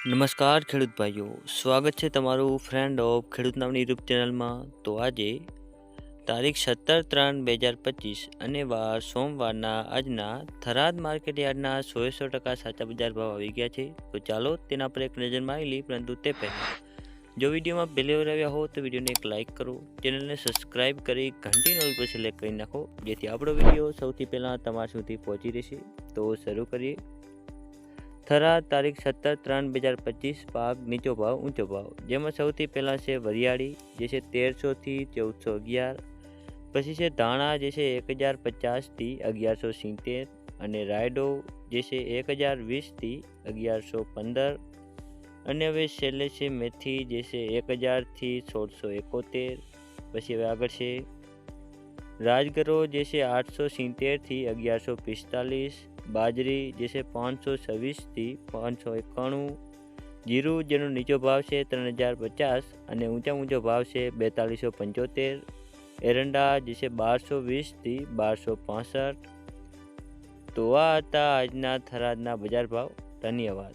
નમસ્કાર ખેડૂત ભાઈઓ, સ્વાગત છે તમારું ફ્રેન્ડ ઓફ ખેડૂત નામની યુટ્યુબ ચેનલમાં તો આજે તારીખ સત્તર ત્રણ બે હજાર પચીસ અને વાર સોમવારના આજના થરાદ માર્કેટ યાર્ડના સો સો ટકા સાચા બજાર ભાવ આવી ગયા છે. તો ચાલો તેના પર એક નજર મારી લઈ પરંતુ તે પહેલાં જો વિડીયોમાં પહેલી વાર આવ્યા હો તો વિડીયોને એક લાઇક કરો, ચેનલને સબસ્ક્રાઇબ કરી ઘંટી નોલ પર સિલેક્ટ કરી નાખો, જેથી આપણો વીડિયો સૌથી પહેલાં તમારા સુધી પહોંચી રહેશે. તો શરૂ કરીએ. થરા તારીખ સત્તર ત્રણ બે હજાર પચીસ, પાક નીચો ભાવ, ઊંચો ભાવ. જેમાં સૌથી પહેલાં છે વરિયાળી, જે છે તેરસોથી ચૌદસો અગિયાર. પછી છે ધાણા, જે છે એક હજાર પચાસથી અગિયારસો સિત્તેર. અને રાયડો, જે છે એક હજાર વીસથી અગિયારસો પંદર. અને હવે છેલ્લે છે મેથી, જે છે એક હજારથી સોળસો એકોતેર. પછી હવે આગળ છે. રાજગરો, જે છે આઠસો સિત્તેરથી અગિયારસો પિસ્તાલીસ. બાજરી જે છે પાંચસો છવ્વીસથી પાંચસો એકાણું, જીરું જેનો નીચો ભાવ છે ત્રણ હજાર પચાસ અને ઊંચા ઊંચો ભાવ છે બેતાલીસો પંચોતેર, એરંડા જે છે બારસો વીસથી બારસો પાસઠ. તો આ હતા આજના થરાદના બજાર ભાવ. ધન્યવાદ.